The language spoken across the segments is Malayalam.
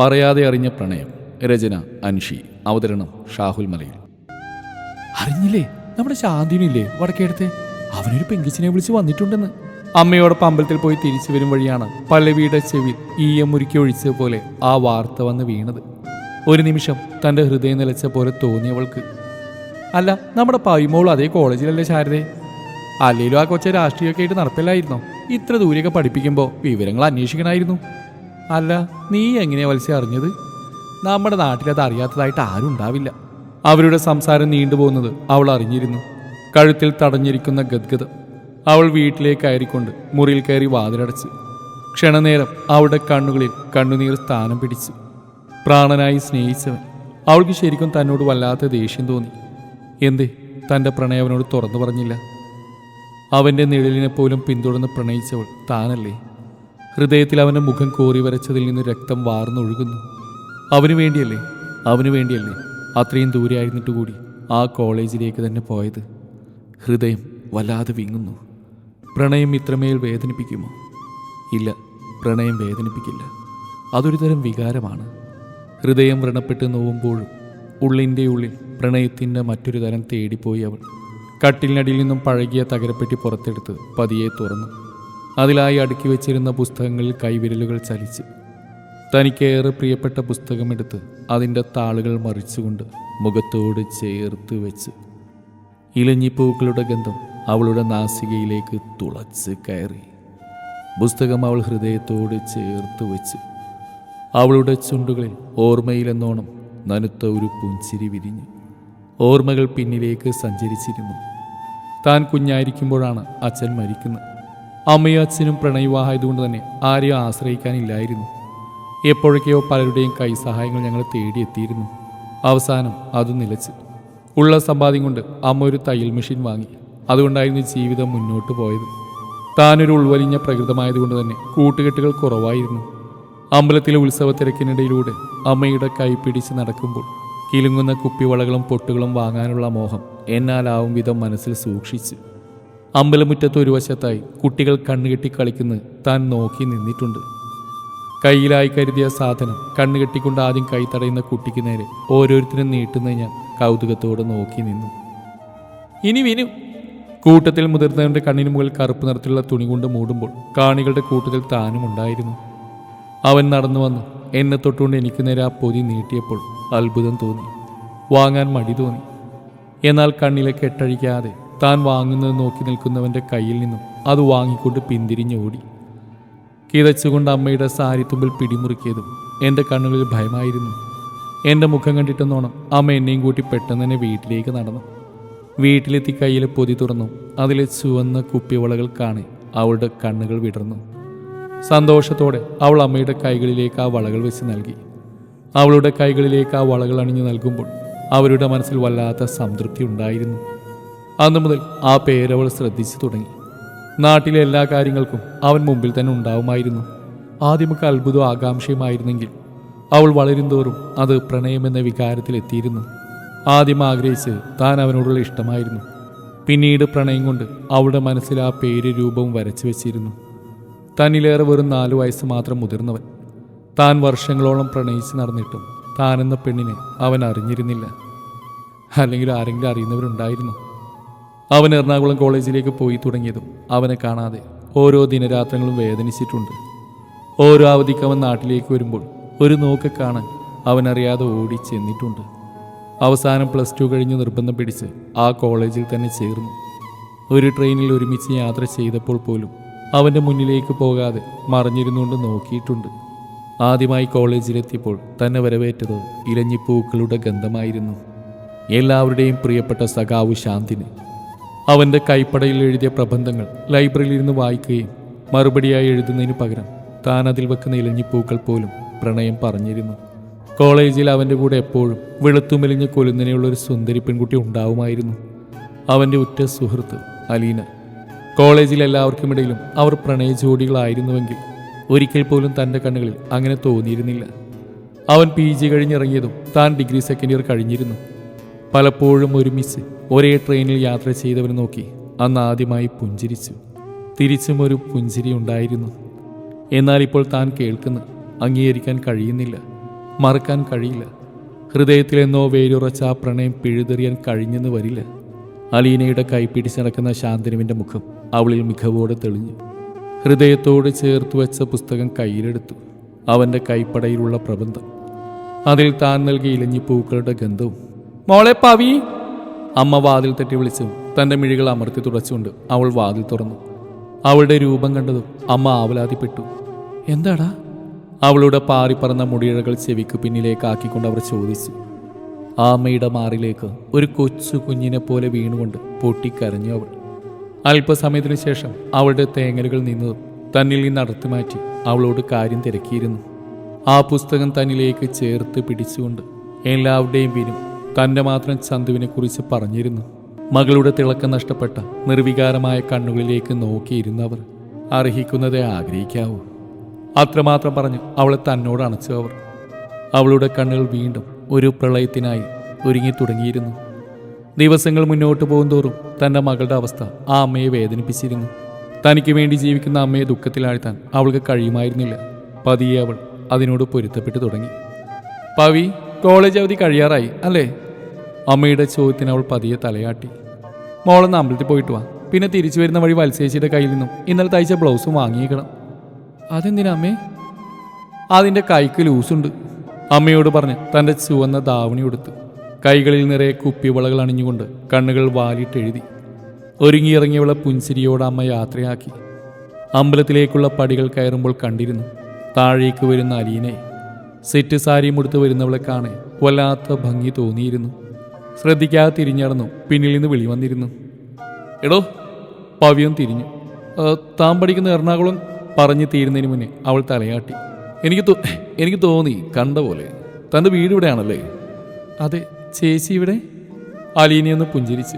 പറയാതെ അറിഞ്ഞ പ്രണയം. രചന അൻഷി. അവതരണം ഷാഹുൽ മലയിൽ. അറിഞ്ഞില്ലേ? നമ്മുടെ ശാന്തിനില്ലേ വടക്കേടത്തെ? അവനൊരു പെങ്കിച്ചിനെ വിളിച്ച് വന്നിട്ടുണ്ടെന്ന്. അമ്മയോടൊപ്പം അമ്പലത്തിൽ പോയി തിരിച്ചു വരും വഴിയാണ് പല്ലവിയുടെ ചെവി ഈയം മുരുക്കി ഒഴിച്ചത് പോലെ ആ വാർത്ത വന്ന് വീണത്. ഒരു നിമിഷം തന്റെ ഹൃദയം നിലച്ച പോലെ തോന്നിയവൾക്ക് അല്ല നമ്മുടെ പൈമോൾ അതേ കോളേജിലല്ലേ ശാരദേ? അല്ലേലും ആ കൊച്ചെ രാഷ്ട്രീയമൊക്കെ ആയിട്ട് നടപ്പില്ലായിരുന്നോ ഇത്ര ദൂരെയൊക്കെ പഠിപ്പിക്കുമ്പോൾ വിവരങ്ങൾ അന്വേഷിക്കണമായിരുന്നു അല്ല നീ എങ്ങനെയാ വത്സ്യം അറിഞ്ഞത്? നമ്മുടെ നാട്ടിലത് അറിയാത്തതായിട്ട് ആരും ഉണ്ടാവില്ല. അവരുടെ സംസാരം നീണ്ടുപോകുന്നത് അവൾ അറിഞ്ഞിരുന്നു. കഴുത്തിൽ തടഞ്ഞിരിക്കുന്ന ഗദ്ഗത അവൾ വീട്ടിലേക്ക് കയറിക്കൊണ്ട് മുറിയിൽ കയറി വാതിലടച്ച് ക്ഷണനേരം അവളുടെ കണ്ണുകളിൽ കണ്ണുനീർ സ്ഥാനം പിടിച്ചു പ്രാണനായി സ്നേഹിച്ചവൻ. അവൾക്ക് ശരിക്കും തന്നോട് വല്ലാത്ത ദേഷ്യം തോന്നി. എന്തേ? തന്റെ പ്രണയവനോട് തുറന്നു പറഞ്ഞില്ല? അവന്റെ നിഴലിനെപ്പോലും പിന്തുടർന്ന് പ്രണയിച്ചവൾ താനല്ലേ? ഹൃദയത്തിൽ അവന്റെ മുഖം കോറി വരച്ചതിൽ നിന്ന് രക്തം വാർന്നൊഴുകുന്നു അവന് വേണ്ടിയല്ലേ? അവന് വേണ്ടിയല്ലേ അത്രയും ദൂരെ ആയിരുന്നിട്ട് കൂടി ആ കോളേജിലേക്ക് തന്നെ പോയത്? ഹൃദയം വല്ലാതെ വിങ്ങുന്നു. പ്രണയം ഇത്രമേൽ വേദനിപ്പിക്കുമോ? ഇല്ല പ്രണയം വേദനിപ്പിക്കില്ല. അതൊരു തരം വികാരമാണ്. ഹൃദയം വ്രണപ്പെട്ട് നോവുമ്പോഴും ഉള്ളിന്റെ ഉള്ളിൽ പ്രണയത്തിന്റെ മറ്റൊരു തരം തേടിപ്പോയി അവൾ. കട്ടിലിനടിയിൽ നിന്നും പഴകിയ തകരപ്പെട്ടി പുറത്തെടുത്ത് പതിയെ തുറന്നു. അതിലായി അടുക്കി വെച്ചിരുന്ന പുസ്തകങ്ങളിൽ കൈവിരലുകൾ ചലിച്ച്. തനിക്കേറെ പ്രിയപ്പെട്ട പുസ്തകമെടുത്ത് അതിന്റെ താളുകൾ മറിച്ചുകൊണ്ട് മുഖത്തോട് ചേർത്ത് വെച്ച്. ഇലഞ്ഞിപ്പൂക്കളുടെ ഗന്ധം അവളുടെ നാസികയിലേക്ക് തുളച്ച് കയറി. പുസ്തകം അവൾ ഹൃദയത്തോട് ചേർത്ത് വെച്ച്. അവളുടെ ചുണ്ടുകളിൽ ഓർമ്മയിലെന്നോണം നനുത്ത ഒരു പുഞ്ചിരി വിരിഞ്ഞു. ഓർമ്മകൾ പിന്നിലേക്ക് സഞ്ചരിച്ചിരുന്നു. താൻ കുഞ്ഞായിരിക്കുമ്പോഴാണ് അച്ഛൻ മരിക്കുന്നത്. അമ്മയും അച്ഛനും പ്രണയവിവാഹമായതുകൊണ്ട് തന്നെ ആരെയും ആശ്രയിക്കാനില്ലായിരുന്നു. എപ്പോഴൊക്കെയോ പലരുടെയും കൈ സഹായങ്ങൾ ഞങ്ങൾ തേടിയെത്തിയിരുന്നു. അവസാനം അത് നിലച്ച്. ഉള്ള സമ്പാദ്യം കൊണ്ട് അമ്മ ഒരു തയ്യൽ മെഷീൻ വാങ്ങി. അതുകൊണ്ടായിരുന്നു ജീവിതം മുന്നോട്ട് പോയത്. താനൊരു ഉൾവലിഞ്ഞ പ്രകൃതമായതുകൊണ്ട് തന്നെ കൂട്ടുകെട്ടുകൾ കുറവായിരുന്നു. അമ്പലത്തിലെ ഉത്സവ തിരക്കിനിടയിലൂടെ അമ്മയുടെ കൈ പിടിച്ച് നടക്കുമ്പോൾ കിലുങ്ങുന്ന കുപ്പിവളകളും പൊട്ടുകളും വാങ്ങാനുള്ള മോഹം എന്നാലാവും വിധം മനസ്സിൽ സൂക്ഷിച്ചു. അമ്പലമുറ്റത്ത് ഒരു വശത്തായി കുട്ടികൾ കണ്ണുകെട്ടി കളിക്കുന്നത് താൻ നോക്കി നിന്നിട്ടുണ്ട്. കയ്യിലായി കരുതിയ സാധനം കണ്ണുകെട്ടിക്കൊണ്ട് ആദ്യം കൈ തടയുന്ന കുട്ടിക്ക് നേരെ ഓരോരുത്തരും നീട്ടുന്നത് ഞാൻ കൗതുകത്തോടെ നോക്കി നിന്നു. ഇനി വിനു. കൂട്ടത്തിൽ മുതിർന്നവന്റെ കണ്ണിന് മുകളിൽ കറുപ്പ് നിറത്തിലുള്ള തുണി കൊണ്ട് മൂടുമ്പോൾ കാണികളുടെ കൂട്ടത്തിൽ താനും ഉണ്ടായിരുന്നു. അവൻ നടന്നു വന്നു. എന്നെ തൊട്ടുകൊണ്ട് എനിക്ക് നേരെ ആ പൊതി നീട്ടിയപ്പോൾ അത്ഭുതം തോന്നി. വാങ്ങാൻ മടി തോന്നി. എന്നാൽ കണ്ണിലെ കെട്ടഴിക്കാതെ താൻ വാങ്ങുന്നത് നോക്കി നിൽക്കുന്നവന്റെ കയ്യിൽ നിന്നും അത് വാങ്ങിക്കൊണ്ട് പിന്തിരിഞ്ഞോടി. കിതച്ചുകൊണ്ട് അമ്മയുടെ സാരിത്തുമ്പിൽ പിടിമുറുക്കിയതും എന്റെ കണ്ണുകളിൽ ഭയമായിരുന്നു. എന്റെ മുഖം കണ്ടിട്ടെന്നോണം അമ്മ എന്നെയും കൂട്ടി പെട്ടെന്ന് തന്നെ വീട്ടിലേക്ക് നടന്നു. വീട്ടിലെത്തി കയ്യിൽ പൊതി തുറന്നു. അതിലെ ചുവന്ന കുപ്പിവളകൾ കാണി അവളുടെ കണ്ണുകൾ വിടർന്നു. സന്തോഷത്തോടെ അവൾ അമ്മയുടെ കൈകളിലേക്ക് ആ വളകൾ വെച്ച് നൽകി. അവളുടെ കൈകളിലേക്ക് ആ വളകൾ അണിഞ്ഞു നൽകുമ്പോൾ അവരുടെ മനസ്സിൽ വല്ലാത്ത സംതൃപ്തി ഉണ്ടായിരുന്നു. അന്നു മുതൽ ആ പേരവൾ ശ്രദ്ധിച്ചു തുടങ്ങി. നാട്ടിലെ എല്ലാ കാര്യങ്ങൾക്കും അവൻ മുമ്പിൽ തന്നെ ഉണ്ടാവുമായിരുന്നു. ആദ്യമൊക്കെ അത്ഭുതവും ആകാംക്ഷയുമായിരുന്നെങ്കിൽ അവൾ വളരുന്തോറും അത് പ്രണയമെന്ന വികാരത്തിലെത്തിയിരുന്നു ആദ്യം ആഗ്രഹിച്ച് താൻ അവനോടുള്ള ഇഷ്ടമായിരുന്നു. പിന്നീട് പ്രണയം കൊണ്ട് അവളുടെ മനസ്സിൽ ആ പേര് രൂപവും വരച്ചു വെച്ചിരുന്നു. തന്നിലേറെ വെറും നാലു വയസ്സ് മാത്രം മുതിർന്നവൻ. താൻ വർഷങ്ങളോളം പ്രണയിച്ച് നടന്നിട്ടും താനെന്ന പെണ്ണിനെ അവൻ അറിഞ്ഞിരുന്നില്ല. അല്ലെങ്കിൽ ആരെങ്കിലും അറിയുന്നവരുണ്ടായിരുന്നു. അവൻ എറണാകുളം കോളേജിലേക്ക് പോയി തുടങ്ങിയതും അവനെ കാണാതെ ഓരോ ദിനരാത്രങ്ങളും വേദനിച്ചിട്ടുണ്ട്. ഓരോ അവധിക്ക് അവൻ നാട്ടിലേക്ക് വരുമ്പോൾ ഒരു നോക്ക് കാണാൻ അവനറിയാതെ ഓടി ചെന്നിട്ടുണ്ട്. അവസാനം പ്ലസ് ടു കഴിഞ്ഞ് നിർബന്ധം പിടിച്ച് ആ കോളേജിൽ തന്നെ ചേർന്നു. ഒരു ട്രെയിനിൽ ഒരുമിച്ച് യാത്ര ചെയ്തപ്പോൾ പോലും അവന്റെ മുന്നിലേക്ക് പോകാതെ മറിഞ്ഞിരുന്നുകൊണ്ട് നോക്കിയിട്ടുണ്ട്. ആദ്യമായി കോളേജിലെത്തിയപ്പോൾ തന്നെ വരവേറ്റത് ഇലഞ്ഞിപ്പൂക്കളുടെ ഗന്ധമായിരുന്നു. എല്ലാവരുടെയും പ്രിയപ്പെട്ട സഖാവ് ശാന്തിന് അവന്റെ കൈപ്പടയിൽ എഴുതിയ പ്രബന്ധങ്ങൾ ലൈബ്രറിയിൽ ഇരുന്ന് വായിക്കുകയും മറുപടിയായി എഴുതുന്നതിന് പകരം താൻ അതിൽ വെക്കുന്ന ഇലഞ്ഞിപ്പൂക്കൾ പോലും പ്രണയം പറഞ്ഞിരുന്നു. കോളേജിൽ അവന്റെ കൂടെ എപ്പോഴും വെളുത്തുമെലിഞ്ഞ് കൊലുന്നനെയുള്ള ഒരു സുന്ദരി പെൺകുട്ടി ഉണ്ടാവുമായിരുന്നു. അവന്റെ ഉറ്റ സുഹൃത്ത് അലീന. കോളേജിൽ എല്ലാവർക്കും ഇടയിലും അവർ പ്രണയ ജോഡികളായിരുന്നുവെങ്കിൽ ഒരിക്കൽ പോലും തന്റെ കണ്ണുകളിൽ അങ്ങനെ തോന്നിയിരുന്നില്ല. അവൻ പി ജി കഴിഞ്ഞിറങ്ങിയതും താൻ ഡിഗ്രി സെക്കൻഡ് ഇയർ കഴിഞ്ഞിരുന്നു. പലപ്പോഴും ഒരുമിച്ച് ഒരേ ട്രെയിനിൽ യാത്ര ചെയ്തവർ നോക്കി അന്ന് ആദ്യമായി പുഞ്ചിരിച്ചു. തിരിച്ചും ഒരു പുഞ്ചിരി ഉണ്ടായിരുന്നു. എന്നാൽ ഇപ്പോൾ താൻ കേൾക്കുന്ന അംഗീകരിക്കാൻ കഴിയുന്നില്ല മറക്കാൻ കഴിയില്ല. ഹൃദയത്തിലെന്നോ വേരുറച്ച ആ പ്രണയം പിഴുതെറിയാൻ കഴിഞ്ഞെന്ന് വരില്ല. അലീനയുടെ കൈ പിടിച്ചടക്കുന്ന ശാന്തനുവിന്റെ മുഖം അവളിൽ മികവോടെ തെളിഞ്ഞു. ഹൃദയത്തോട് ചേർത്ത് വെച്ച പുസ്തകം കയ്യിലെടുത്തു അവന്റെ കൈപ്പടയിലുള്ള പ്രബന്ധം. അതിൽ താൻ നൽകിയ ഇലഞ്ഞിപ്പൂക്കളുടെ ഗന്ധവും മോളെ പവി. അമ്മ വാതിൽ തെറ്റി വിളിച്ചു. തന്റെ മിഴികൾ അമർത്തി തുടച്ചുകൊണ്ട് അവൾ വാതിൽ തുറന്നു. അവളുടെ രൂപം കണ്ടതും അമ്മ ആവലാതിപ്പെട്ടു. എന്താടാ? അവളുടെ പാറിപ്പറന്ന മുടിയിഴകൾ ചെവിക്ക് പിന്നിലേക്ക് ആക്കിക്കൊണ്ട് അവർ ചോദിച്ചു. ആ അമ്മയുടെ മാറിലേക്ക് ഒരു കൊച്ചു കുഞ്ഞിനെ പോലെ വീണുകൊണ്ട് പൊട്ടിക്കരഞ്ഞു അവൾ. അല്പസമയത്തിനു ശേഷം അവളുടെ തേങ്ങലുകൾ നിന്നതും തന്നിൽ നിന്ന് അടർത്തി മാറ്റി അവളോട് കാര്യം തിരക്കിയിരുന്നു. ആ പുസ്തകം തന്നിലേക്ക് ചേർത്ത് പിടിച്ചുകൊണ്ട് എല്ലാവരുടെയും വീരും തന്റെ മാത്രം ചന്തുവിനെ കുറിച്ച് പറഞ്ഞിരുന്നു. മകളുടെ തിളക്കം നഷ്ടപ്പെട്ട നിർവികാരമായ കണ്ണുകളിലേക്ക് നോക്കിയിരുന്നവർ അർഹിക്കുന്നതേ ആഗ്രഹിക്കാവൂ. അത്രമാത്രം പറഞ്ഞു അവളെ തന്നോട് അണച്ചു അവർ. അവളുടെ കണ്ണുകൾ വീണ്ടും ഒരു പ്രളയത്തിനായി ഒരുങ്ങി തുടങ്ങിയിരുന്നു. ദിവസങ്ങൾ മുന്നോട്ട് പോകുന്തോറും തന്റെ മകളുടെ അവസ്ഥ ആ അമ്മയെ വേദനിപ്പിച്ചിരുന്നു. തനിക്ക് വേണ്ടി ജീവിക്കുന്ന അമ്മയെ ദുഃഖത്തിലാഴ്ത്താൻ അവൾക്ക് കഴിയുമായിരുന്നില്ല. പതിയെ അവൾ അതിനോട് പൊരുത്തപ്പെട്ടു തുടങ്ങി. പവി കോളേജ് അവധി കഴിയാറായി അല്ലേ? അമ്മയുടെ ചോദ്യത്തിന് അവൾ പതിയെ തലയാട്ടി. മോളൊന്ന് അമ്പലത്തിൽ പോയിട്ട് വാ. പിന്നെ തിരിച്ചു വരുന്ന വഴി വത്സേച്ചിയുടെ കയ്യിൽ നിന്നും ഇന്നലെ തയ്ച്ച ബ്ലൗസും വാങ്ങിയേക്കണം. അതെന്തിനാ അമ്മേ? അതിന്റെ കൈക്ക് ലൂസുണ്ട്. അമ്മയോട് പറഞ്ഞ് തന്റെ ചുവന്ന ദാവണി കൊടുത്തു കൈകളിൽ നിറയെ കുപ്പിവളകൾ അണിഞ്ഞുകൊണ്ട് കണ്ണുകൾ വാലിട്ടെഴുതി. ഒരുങ്ങിയിറങ്ങിയുള്ള പുൻസിരിയോട് അമ്മ യാത്രയാക്കി. അമ്പലത്തിലേക്കുള്ള പടികൾ കയറുമ്പോൾ കണ്ടിരുന്നു താഴേക്ക് വരുന്ന അലീനെ സെറ്റ് സാരിയും ഉടുത്ത് വരുന്നവളെ കാണെ വല്ലാത്ത ഭംഗി തോന്നിയിരുന്നു. ശ്രദ്ധിക്കാതെ തിരിഞ്ഞടന്നു. പിന്നിൽ നിന്ന് വിളി വന്നിരുന്നു. എടോ പവ്യം തിരിഞ്ഞു. "ആ, താൻ പഠിക്കുന്ന എറണാകുളം പറഞ്ഞു തീരുന്നതിന് മുന്നേ അവൾ തലയാട്ടി. എനിക്ക് തോ- എനിക്ക് തോന്നി കണ്ട പോലെ. തന്റെ വീട് ഇവിടെയാണല്ലേ? അതെ ചേച്ചി ഇവിടെ. അലീനയൊന്ന് പുഞ്ചിരിച്ചു.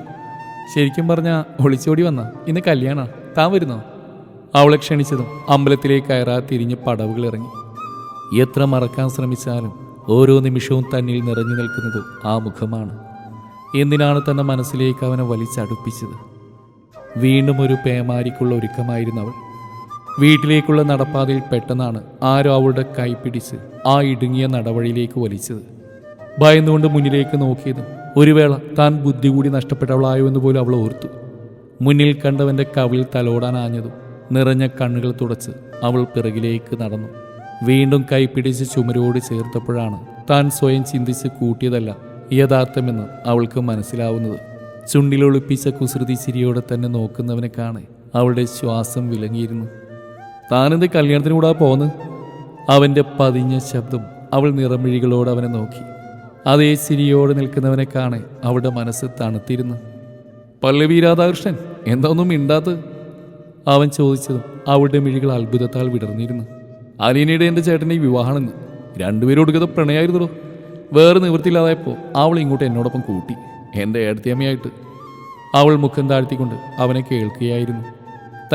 ശരിക്കും പറഞ്ഞാൽ ഒളിച്ചോടി വന്ന. ഇന്ന് കല്യാണ. താൻ വരുന്നോ? അവളെ ക്ഷണിച്ചതും അമ്പലത്തിലേക്ക് കയറാ തിരിഞ്ഞ് പടവുകൾ ഇറങ്ങി. എത്ര മറക്കാൻ ശ്രമിച്ചാലും ഓരോ നിമിഷവും തന്നിൽ നിറഞ്ഞു നിൽക്കുന്നത് ആ മുഖമാണ്. എന്തിനാണ് തന്റെ മനസ്സിലേക്ക് അവനെ വലിച്ചടുപ്പിച്ചത്? വീണ്ടും ഒരു പേമാരിക്കുള്ള ഒരുക്കമായിരുന്നു അവൾ വീട്ടിലേക്കുള്ള നടപ്പാതയിൽ പെട്ടെന്നാണ് ആരോ അവളുടെ കൈ പിടിച്ച് ആ ഇടുങ്ങിയ നടവഴിയിലേക്ക് വലിച്ചത്. ഭയന്നുകൊണ്ട് മുന്നിലേക്ക് നോക്കിയതും ഒരു വേള താൻ ബുദ്ധി കൂടി നഷ്ടപ്പെട്ടവളായോ എന്ന് പോലും അവൾ ഓർത്തു. മുന്നിൽ കണ്ടവന്റെ കവിളിൽ തലോടാനാഞ്ഞതും നിറഞ്ഞ കണ്ണുകൾ തുടച്ച് അവൾ പിറകിലേക്ക് നടന്നു. വീണ്ടും കൈപ്പിടിച്ച് ചുമരോട് ചേർത്തപ്പോഴാണ് താൻ സ്വയം ചിന്തിച്ച് കൂട്ടിയതല്ല യഥാർത്ഥമെന്ന് അവൾക്ക് മനസ്സിലാവുന്നത്. ചുണ്ടിലൊളിപ്പിച്ച കുസൃതി ചിരിയോടെ തന്നെ നോക്കുന്നവനെ കാണെ അവളുടെ ശ്വാസം വിലങ്ങിയിരുന്നു. താനെന്ത് കല്യാണത്തിന് കൂടാ പോന്ന്? അവന്റെ പതിഞ്ഞ ശബ്ദം അവൾ നിറമിഴികളോട് അവനെ നോക്കി. അതേ ചിരിയോടെ നിൽക്കുന്നവനെ കാണെ അവളുടെ മനസ്സ് തണുത്തിരുന്നു. പല്ലവി രാധാകൃഷ്ണൻ എന്താ ഒന്നും അവൻ ചോദിച്ചതും അവളുടെ മിഴികൾ അത്ഭുതത്താൽ വിടർന്നിരുന്നു. അലീനയുടെ എന്റെ ചേട്ടന്റെ ഈ വിവാഹമാണെന്ന്. രണ്ടുപേരും ഒടുക്കത്തെ പ്രണയമായിരുന്നോ വേറെ നിവൃത്തിയില്ലാതായപ്പോൾ അവൾ ഇങ്ങോട്ട് എന്നോടൊപ്പം കൂട്ടി. എന്റെ ഏടത്തിയമ്മയായിട്ട്. അവൾ മുഖം താഴ്ത്തിക്കൊണ്ട് അവനെ കേൾക്കുകയായിരുന്നു.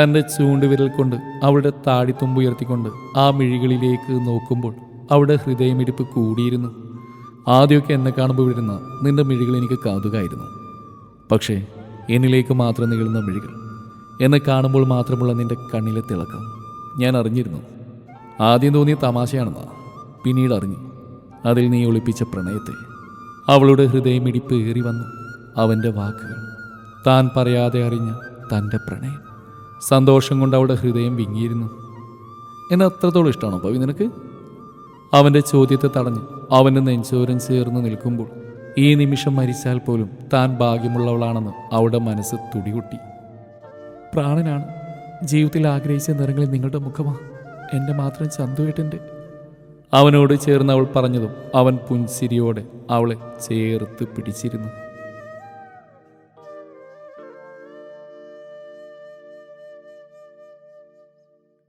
തന്റെ ചൂണ്ടുവിരൽ കൊണ്ട് അവളുടെ താടിത്തുമ്പുയർത്തിക്കൊണ്ട് ആ മിഴികളിലേക്ക് നോക്കുമ്പോൾ അവളുടെ ഹൃദയമിടിപ്പ് കൂടിയിരുന്നു. ആദ്യമൊക്കെ എന്നെ കാണുമ്പോൾ വിടുന്ന നിന്റെ മിഴികൾ എനിക്ക് കൗതുകമായിരുന്നു പക്ഷേ എന്നിലേക്ക് മാത്രം നീളുന്ന മിഴികൾ എന്നെ കാണുമ്പോൾ മാത്രമുള്ള നിന്റെ കണ്ണിലെ തിളക്കം ഞാൻ അറിഞ്ഞിരുന്നു. ആദ്യം തോന്നിയ തമാശയാണെന്നാ പിന്നീട് അറിഞ്ഞു. അതിൽ നീ ഒളിപ്പിച്ച പ്രണയത്തെ അവളുടെ ഹൃദയമിടിപ്പ് ഏറി വന്നു. അവന്റെ വാക്കുകൾ താൻ പറയാതെ അറിഞ്ഞ തന്റെ പ്രണയം. സന്തോഷം കൊണ്ട് അവളുടെ ഹൃദയം വിങ്ങിയിരുന്നു. എന്നെ അത്രത്തോളം ഇഷ്ടമാണോ പവി നിനക്ക്? അവന്റെ ചോദ്യത്തെ തടഞ്ഞ് അവന്റെ നെഞ്ചോരം ചേർന്ന് നിൽക്കുമ്പോൾ ഈ നിമിഷം മരിച്ചാൽ പോലും താൻ ഭാഗ്യമുള്ളവളാണെന്ന് അവളുടെ മനസ്സ് തുടികൊട്ടി. പ്രാണനാണ്. ജീവിതത്തിൽ ആഗ്രഹിച്ച നിറങ്ങളിൽ നിങ്ങളുടെ മുഖമാണ് എന്റെ മാത്രം ചന്തുവേട്ടന്റെ അവനോട് ചേർന്ന് അവൾ പറഞ്ഞതും അവൻ പുൻസിരിയോടെ അവളെ ചേർത്ത് പിടിച്ചിരുന്നു.